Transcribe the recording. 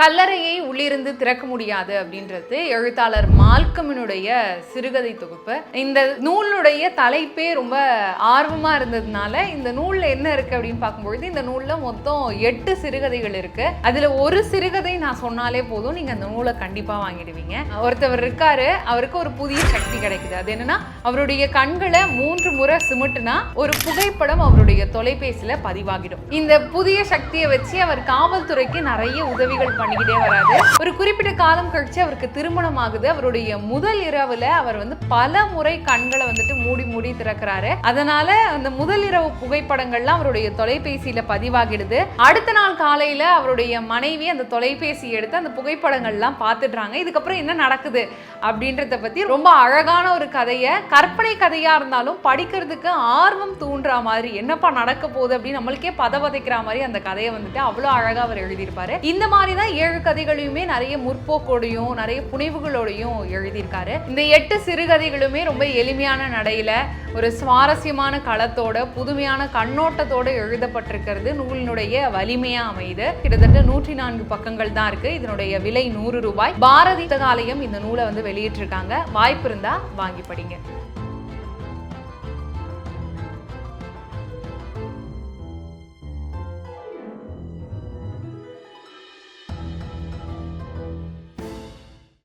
கல்லறையை உள்ளிருந்து திறக்க முடியாது அப்படின்றது எழுத்தாளர் மால்கமினுடைய சிறுகதை தொகுப்பு. இந்த நூலுடைய தலைப்பே ரொம்ப ஆர்வமாக இருந்ததுனால இந்த நூலில் என்ன இருக்கு அப்படின்னு பார்க்கும்பொழுது இந்த நூலில் மொத்தம் எட்டு சிறுகதைகள் இருக்கு. அதில் ஒரு சிறுகதை நான் சொன்னாலே போதும் நீங்கள் அந்த நூலை கண்டிப்பாக வாங்கிடுவீங்க. ஒருத்தவர் இருக்காரு அவருக்கு ஒரு புதிய சக்தி கிடைக்குது. அது என்னன்னா அவருடைய கண்களை மூன்று முறை சிமிட்டுனா ஒரு புகைப்படம் அவருடைய தொலைபேசியில் பதிவாகிடும். இந்த புதிய சக்தியை வச்சு அவர் காவல்துறைக்கு நிறைய உதவிகள் பண்ணிக்கிட்டே வராது. ஒரு குறிப்பிட்ட காலம் கழிச்சு அவருக்கு திருமணம் ஆகுது அவருடைய முதல் இரவுல அவர் வந்து பல முறை கண்களை வந்துட்டு மூடி மூடி திறக்கிறாரு. அதனால அந்த முதல் இரவு புகைப்படங்கள்லாம் அவருடைய தொலைபேசியில பதிவாகிடுது. அடுத்த நாள் காலையில அவருடைய மனைவி அந்த தொலைபேசி எடுத்து அந்த புகைப்படங்கள்லாம் பார்த்துடுறாங்க. இதுக்கப்புறம் என்ன நடக்குது அப்படின்றத பத்தி ரொம்ப அழகான ஒரு கதையை கற்பனை கதையா இருந்தாலும் படிக்கிறதுக்கு ஆர்வம் தூண்டுற மாதிரி என்னப்பா நடக்க போகுது அப்படின்னு நம்மளுக்கே பதவதைக்கிற மாதிரி அந்த கதையை வந்துட்டு அவ்வளோ அழகா அவர் எழுதியிருப்பாரு. இந்த மாதிரி தான் ஏழு கதைகளையுமே நிறைய முற்போக்கோடையும் நிறைய புனைவுகளோடையும் எழுதியிருக்காரு. இந்த எட்டு சிறுகதைகளுமே ரொம்ப எளிமையான நடையில ஒரு சுவாரஸ்யமான களத்தோட புதுமையான கண்ணோட்டத்தோட எழுதப்பட்டிருக்கிறது. நூலினுடைய வலிமையா அமையுது. கிட்டத்தட்ட நூற்றி நான்கு பக்கங்கள் தான் இருக்கு. இதனுடைய விலை நூறு ரூபாய். பாரதி புத்தகாலயம் இந்த நூலை வந்து வெளியிட்டிருக்காங்க. வாய்ப்பு இருந்தா வாங்கி படிங்க.